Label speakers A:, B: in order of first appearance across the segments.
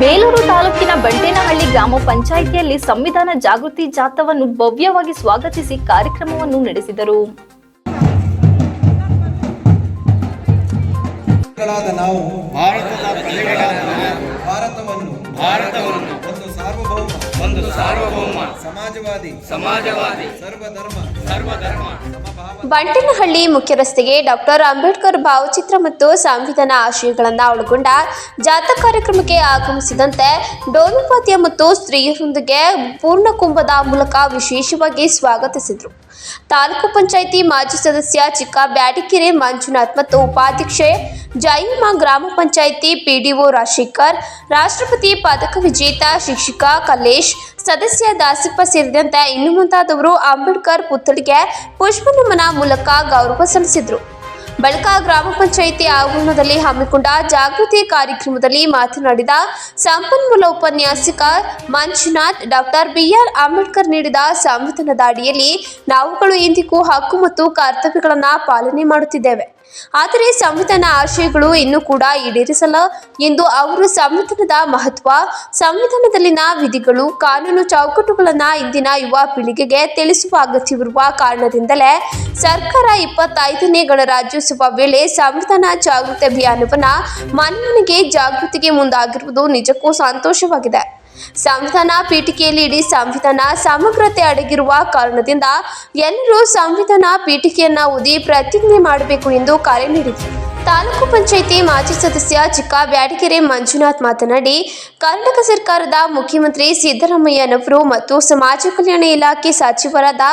A: ಬೇಲೂರು ತಾಲೂಕಿನ ಬಂಟೇನಹಳ್ಳಿ ಗ್ರಾಮ ಪಂಚಾಯಿತಿಯಲ್ಲಿ ಸಂವಿಧಾನ ಜಾಗೃತಿ ಜಾಥಾವನ್ನು ಭವ್ಯವಾಗಿ ಸ್ವಾಗತಿಸಿ ಕಾರ್ಯಕ್ರಮವನ್ನು ನಡೆಸಿದರು.
B: ನಾವು
C: ಭಾರತದ
B: ಭಾರತವನ್ನು
C: ಭಾರತವನ್ನು
B: ಒಂದು ಸಾರ್ವಭೌಮ
C: ಒಂದು ಸಾರ್ವಭೌಮ
B: ಸಮಾಜವಾದಿ
C: ಸಮಾಜವಾದಿ
B: ಸರ್ವಧರ್ಮ
C: ಸರ್ವಧರ್ಮ
D: ಬಂಟನಹಳ್ಳಿ ಮುಖ್ಯ ರಸ್ತೆಗೆ ಡಾಕ್ಟರ್ ಅಂಬೇಡ್ಕರ್ ಭಾವಚಿತ್ರ ಮತ್ತು ಸಂವಿಧಾನ ಆಶಯಗಳನ್ನು ಒಳಗೊಂಡ ಜಾಥಾ ಕಾರ್ಯಕ್ರಮಕ್ಕೆ ಆಗಮಿಸಿದಂತೆ ಡೋಲುಪಾದ್ಯ ಮತ್ತು ಸ್ತ್ರೀಯರೊಂದಿಗೆ ಪೂರ್ಣ ಕುಂಭದ ಮೂಲಕ ವಿಶೇಷವಾಗಿ ಸ್ವಾಗತಿಸಿದರು. ತಾಲೂಕು ಪಂಚಾಯಿತಿ ಮಾಜಿ ಸದಸ್ಯ ಚಿಕ್ಕ ಬ್ಯಾಡಿಕೆರೆ ಮಂಜುನಾಥ್ ಮತ್ತು ಉಪಾಧ್ಯಕ್ಷೆ ಜೈಮ ಗ್ರಾಮ ಪಂಚಾಯಿತಿ ಪಿಡಿಒ ರಾಜಶೇಖರ್, ರಾಷ್ಟ್ರಪತಿ ಪದಕ ವಿಜೇತ ಶಿಕ್ಷಕ ಕಲ್ಲೇಶ್ ಸದಸ್ಯ ದಾಸಪ್ಪ ಸೇರಿದಂತೆ ಇನ್ನು ಮುಂತಾದವರು ಅಂಬೇಡ್ಕರ್ ಪುತ್ಥಳಿಗೆ ಪುಷ್ಪ ನಮನ ಮೂಲಕ ಗೌರವ ಸಲ್ಲಿಸಿದರು. ಬಳಿಕ ಗ್ರಾಮ ಪಂಚಾಯಿತಿ ಆವರಣದಲ್ಲಿ ಹಮ್ಮಿಕೊಂಡ ಜಾಗೃತಿ ಕಾರ್ಯಕ್ರಮದಲ್ಲಿ ಮಾತನಾಡಿದ ಸಂಪನ್ಮೂಲ ಉಪನ್ಯಾಸಕ ಮಂಜುನಾಥ್, ಡಾಕ್ಟರ್ ಬಿಆರ್ ಅಂಬೇಡ್ಕರ್ ನೀಡಿದ ಸಂವಿಧಾನದ ಅಡಿಯಲ್ಲಿ ನಾವುಗಳು ಇಂದಿಗೂ ಹಕ್ಕು ಮತ್ತು ಕರ್ತವ್ಯಗಳನ್ನು ಪಾಲನೆ ಮಾಡುತ್ತಿದ್ದೇವೆ. ಆದರೆ ಸಂವಿಧಾನ ಆಶಯಗಳು ಇನ್ನೂ ಕೂಡ ಈಡೇರಿಸಲ್ಲ ಎಂದು ಅವರು ಸಂವಿಧಾನದ ಮಹತ್ವ, ಸಂವಿಧಾನದಲ್ಲಿನ ವಿಧಿಗಳು, ಕಾನೂನು ಚೌಕಟ್ಟುಗಳನ್ನು ಇಂದಿನ ಯುವ ಪೀಳಿಗೆಗೆ ತಿಳಿಸುವ ಅಗತ್ಯವಿರುವ ಕಾರಣದಿಂದಲೇ ಸರ್ಕಾರ ಇಪ್ಪತ್ತೈದನೇ ಗಣರಾಜ್ಯೋತ್ಸವ ವೇಳೆ ಸಂವಿಧಾನ ಜಾಗೃತಿ ಅಭಿಯಾನವನ್ನ ಮನೆ ಮನೆಗೆ ಜಾಗೃತಿಗೆ ಮುಂದಾಗಿರುವುದು ನಿಜಕ್ಕೂ ಸಂತೋಷವಾಗಿದೆ. ಸಂವಿಧಾನ ಪೀಠಿಕೆಯಲ್ಲಿ ಇಡೀ ಸಂವಿಧಾನ ಸಮಗ್ರತೆ ಅಡಗಿರುವ ಕಾರಣದಿಂದ ಎಲ್ಲರೂ ಸಂವಿಧಾನ ಪೀಠಿಕೆಯನ್ನ ಓದಿ ಪ್ರತಿಜ್ಞೆ ಮಾಡಬೇಕು ಎಂದು ಕರೆ ನೀಡಿದರು. ತಾಲೂಕು ಪಂಚಾಯಿತಿ ಮಾಜಿ ಸದಸ್ಯ ಚಿಕ್ಕ ಬ್ಯಾಡಗೆರೆ ಮಂಜುನಾಥ್ ಮಾತನಾಡಿ, ಕರ್ನಾಟಕ ಸರ್ಕಾರದ ಮುಖ್ಯಮಂತ್ರಿ ಸಿದ್ದರಾಮಯ್ಯನವರು ಮತ್ತು ಸಮಾಜ ಕಲ್ಯಾಣ ಇಲಾಖೆ ಸಚಿವರಾದ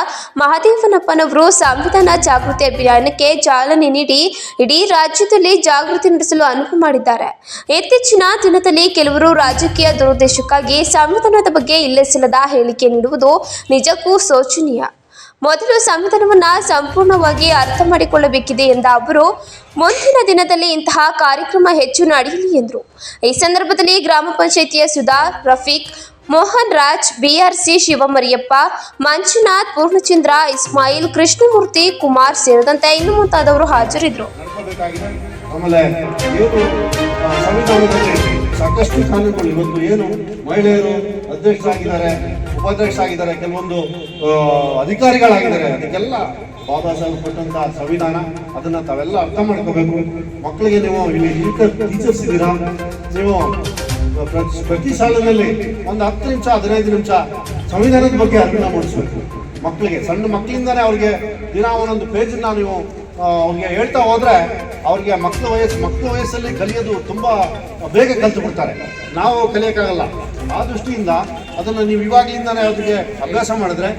D: ಮಹಾದೇವನಪ್ಪನವರು ಸಂವಿಧಾನ ಜಾಗೃತಿ ಅಭಿಯಾನಕ್ಕೆ ಚಾಲನೆ ನೀಡಿ, ಇಡೀ ರಾಜ್ಯದಲ್ಲಿ ಜಾಗೃತಿ ನಡೆಸಲು ಅನುವು ಮಾಡಿದ್ದಾರೆ. ಇತ್ತೀಚಿನ ದಿನದಲ್ಲಿ ಕೆಲವರು ರಾಜಕೀಯ ದುರುದ್ದೇಶಕ್ಕಾಗಿ ಸಂವಿಧಾನದ ಬಗ್ಗೆ ಇಲ್ಲಸಲ್ಲದ ಹೇಳಿಕೆ ನೀಡುವುದು ನಿಜಕ್ಕೂ ಶೋಚನೀಯ. ಮೊದಲು ಸಂವಿಧಾನವನ್ನ ಸಂಪೂರ್ಣವಾಗಿ ಅರ್ಥ ಮಾಡಿಕೊಳ್ಳಬೇಕಿದೆ ಎಂದ ಅವರು, ಮುಂದಿನ ದಿನದಲ್ಲಿ ಇಂತಹ ಕಾರ್ಯಕ್ರಮ ಹೆಚ್ಚು ನಡೆಯಲಿ ಎಂದರು. ಈ ಸಂದರ್ಭದಲ್ಲಿ ಗ್ರಾಮ ಪಂಚಾಯಿತಿಯ ಸುಧಾ, ರಫೀಕ್, ಮೋಹನ್ ರಾಜ್, ಬಿಆರ್ಸಿ ಶಿವಮರಿಯಪ್ಪ, ಮಂಜುನಾಥ್, ಪೂರ್ಣಚಂದ್ರ, ಇಸ್ಮಾಯಿಲ್, ಕೃಷ್ಣಮೂರ್ತಿ, ಕುಮಾರ್ ಸೇರಿದಂತೆ ಇನ್ನು ಮುಂತಾದವರು ಹಾಜರಿದ್ದರು.
E: ಸಾಕಷ್ಟು ಕಾನೂನುಗಳು ಇವತ್ತು ಏನು ಮಹಿಳೆಯರು ಅಧ್ಯಕ್ಷರಾಗಿದ್ದಾರೆ ಉಪಾಧ್ಯಕ್ಷರಾಗಿದ್ದಾರೆ ಕೆಲವೊಂದು ಆ, ಅಧಿಕಾರಿಗಳಾಗಿದ್ದಾರೆ. ಅದಕ್ಕೆಲ್ಲ ಬಾಬಾ ಸಾಹೇಬ್ ಸಂವಿಧಾನ ಅದನ್ನ ತಾವೆಲ್ಲ ಅರ್ಥ ಮಾಡ್ಕೋಬೇಕು. ಮಕ್ಕಳಿಗೆ ನೀವು ಇಲ್ಲಿ ಟೀಚರ್ಸ್ ಇದ್ದೀರಾ? ನೀವು ಪ್ರತಿ- ಪ್ರತಿ ಶಾಲೆಯಲ್ಲಿ ಒಂದು ಹತ್ತು ನಿಮಿಷ ಹದಿನೈದು ನಿಮಿಷ ಸಂವಿಧಾನದ ಬಗ್ಗೆ ಅರ್ಥ ಮೂಡಿಸ್ಬೇಕು. ಮಕ್ಕಳಿಗೆ ಸಣ್ಣ ಮಕ್ಕಳಿಂದಾನೆ ಅವ್ರಿಗೆ ದಿನ ಒಂದೊಂದು ಪೇಜನ್ನ ನೀವು ಅವ್ರಿಗೆ ಹೇಳ್ತಾ ಹೋದ್ರೆ ಅವ್ರಿಗೆ ಮಕ್ಕಳ ವಯಸ್ಸು, ಮಕ್ಕಳ ವಯಸ್ಸಲ್ಲಿ ಕಲಿಯೋದು ತುಂಬ ಬೇಗ ಕಲ್ತು ಬಿಡ್ತಾರೆ. ನಾವು ಕಲಿಯೋಕ್ಕಾಗಲ್ಲ. ಆ ದೃಷ್ಟಿಯಿಂದ ಅದನ್ನು ನೀವು ಇವಾಗಲಿಂದನೇ ಅವ್ರಿಗೆ ಅಭ್ಯಾಸ ಮಾಡಿದ್ರೆ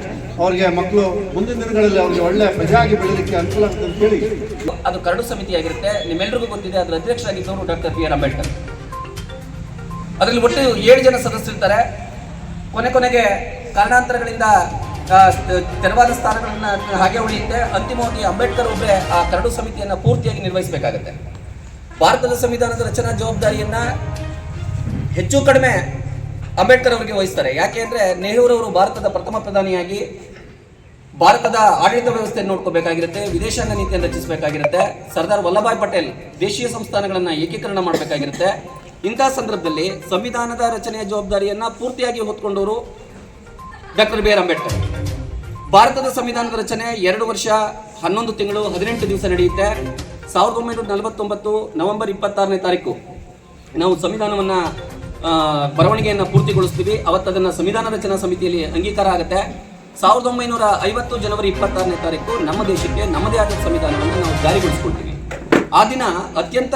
E: ಅವ್ರಿಗೆ ಮಕ್ಕಳು ಮುಂದಿನ ದಿನಗಳಲ್ಲಿ ಅವ್ರಿಗೆ ಒಳ್ಳೆ ಪ್ರಜೆಯಾಗಿ ಬೆಳೀಲಿಕ್ಕೆ ಅನುಕೂಲ ಅಂತ ಹೇಳಿ.
F: ಅದು ಕರಡು ಸಮಿತಿಯಾಗಿರುತ್ತೆ ನಿಮ್ಮೆಲ್ಲರಿಗೂ ಗೊತ್ತಿದೆ ಅದರ ಅಧ್ಯಕ್ಷರಾಗಿದ್ದವರು ಡಾಕ್ಟರ್ ಬಿ ಆರ್ ಅಂಬೇಡ್ಕರ್. ಅದರಲ್ಲಿ ಒಟ್ಟು ಏಳು ಜನ ಸದಸ್ಯರಿರ್ತಾರೆ ಕೊನೆ ಕೊನೆಗೆ ಕಾರಣಾಂತರಗಳಿಂದ ತೆರವಾದ ಸ್ಥಾನಗಳನ್ನು ಹಾಗೆ ಉಳಿಯುತ್ತೆ. ಅಂತಿಮವಾಗಿ ಅಂಬೇಡ್ಕರ್ ಒಬ್ಬರೇ ಆ ಕರಡು ಸಮಿತಿಯನ್ನು ಪೂರ್ತಿಯಾಗಿ ನಿರ್ವಹಿಸಬೇಕಾಗತ್ತೆ. ಭಾರತದ ಸಂವಿಧಾನದ ರಚನಾ ಜವಾಬ್ದಾರಿಯನ್ನು ಹೆಚ್ಚು ಕಡಿಮೆ ಅಂಬೇಡ್ಕರ್ ಅವರಿಗೆ ವಹಿಸ್ತಾರೆ. ಯಾಕೆ ಅಂದರೆ ನೆಹರೂರವರು ಭಾರತದ ಪ್ರಥಮ ಪ್ರಧಾನಿಯಾಗಿ ಭಾರತದ ಆಡಳಿತ ವ್ಯವಸ್ಥೆಯನ್ನು ನೋಡ್ಕೋಬೇಕಾಗಿರುತ್ತೆ, ವಿದೇಶಾಂಗ ನೀತಿಯನ್ನು ರಚಿಸಬೇಕಾಗಿರುತ್ತೆ, ಸರ್ದಾರ್ ವಲ್ಲಭಾಯ್ ಪಟೇಲ್ ದೇಶೀಯ ಸಂಸ್ಥಾನಗಳನ್ನು ಏಕೀಕರಣ ಮಾಡಬೇಕಾಗಿರುತ್ತೆ. ಇಂತಹ ಸಂದರ್ಭದಲ್ಲಿ ಸಂವಿಧಾನದ ರಚನೆಯ ಜವಾಬ್ದಾರಿಯನ್ನು ಪೂರ್ತಿಯಾಗಿ ಹೊತ್ಕೊಂಡವರು ಡಾಕ್ಟರ್ ಬಿ ಆರ್ ಅಂಬೇಡ್ಕರ್. ಭಾರತದ ಸಂವಿಧಾನದ ರಚನೆ ಎರಡು ವರ್ಷ ಹನ್ನೊಂದು ತಿಂಗಳು ಹದಿನೆಂಟು ದಿವಸ ನಡೆಯುತ್ತೆ. ಸಾವಿರದ ಒಂಬೈನೂರ ನಲವತ್ತೊಂಬತ್ತು ನವೆಂಬರ್ ಇಪ್ಪತ್ತಾರನೇ ತಾರೀಕು ನಾವು ಸಂವಿಧಾನವನ್ನ ಬರವಣಿಗೆಯನ್ನು ಪೂರ್ತಿಗೊಳಿಸ್ತೀವಿ. ಅವತ್ತು ಅದನ್ನ ಸಂವಿಧಾನ ರಚನಾ ಸಮಿತಿಯಲ್ಲಿ ಅಂಗೀಕಾರ ಆಗುತ್ತೆ. ಸಾವಿರದ ಒಂಬೈನೂರ ಐವತ್ತು ಜನವರಿ ಇಪ್ಪತ್ತಾರನೇ ತಾರೀಕು ನಮ್ಮ ದೇಶಕ್ಕೆ ನಮ್ಮದೇ ಆದ ಸಂವಿಧಾನವನ್ನು ನಾವು ಜಾರಿಗೊಳಿಸ್ಕೊಳ್ತೀವಿ. ಆ ದಿನ ಅತ್ಯಂತ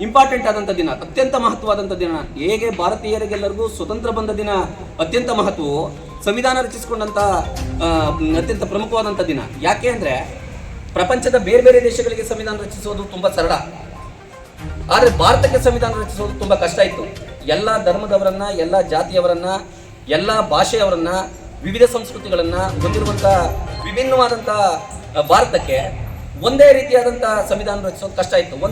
F: ಇಂಪಾರ್ಟೆಂಟ್ ಆದಂಥ ದಿನ ಅತ್ಯಂತ ಮಹತ್ವವಾದಂಥ ದಿನ ಹೇಗೆ ಭಾರತೀಯರಿಗೆಲ್ಲರಿಗೂ ಸ್ವತಂತ್ರ ಬಂದ ದಿನ ಅತ್ಯಂತ ಮಹತ್ವವು ಸಂವಿಧಾನ ರಚಿಸಿಕೊಂಡಂತ ಆ, ಅತ್ಯಂತ ಪ್ರಮುಖವಾದಂಥ ದಿನ. ಯಾಕೆ ಅಂದ್ರೆ ಪ್ರಪಂಚದ ಬೇರೆ ಬೇರೆ ದೇಶಗಳಿಗೆ ಸಂವಿಧಾನ ರಚಿಸೋದು ತುಂಬಾ ಸರಳ. ಆದರೆ ಭಾರತಕ್ಕೆ ಸಂವಿಧಾನ ರಚಿಸೋದು ತುಂಬಾ ಕಷ್ಟ ಇತ್ತು ಎಲ್ಲ ಧರ್ಮದವರನ್ನ ಎಲ್ಲ ಜಾತಿಯವರನ್ನ ಎಲ್ಲ ಭಾಷೆಯವರನ್ನ ವಿವಿಧ ಸಂಸ್ಕೃತಿಗಳನ್ನ ಹೊಂದಿರುವಂಥ ವಿಭಿನ್ನವಾದಂತ ಭಾರತಕ್ಕೆ ಒಂದೇ ರೀತಿಯಾದಂತ ಸಂವಿಧಾನ ರಚಿಸೋದು ಕಷ್ಟ ಇತ್ತು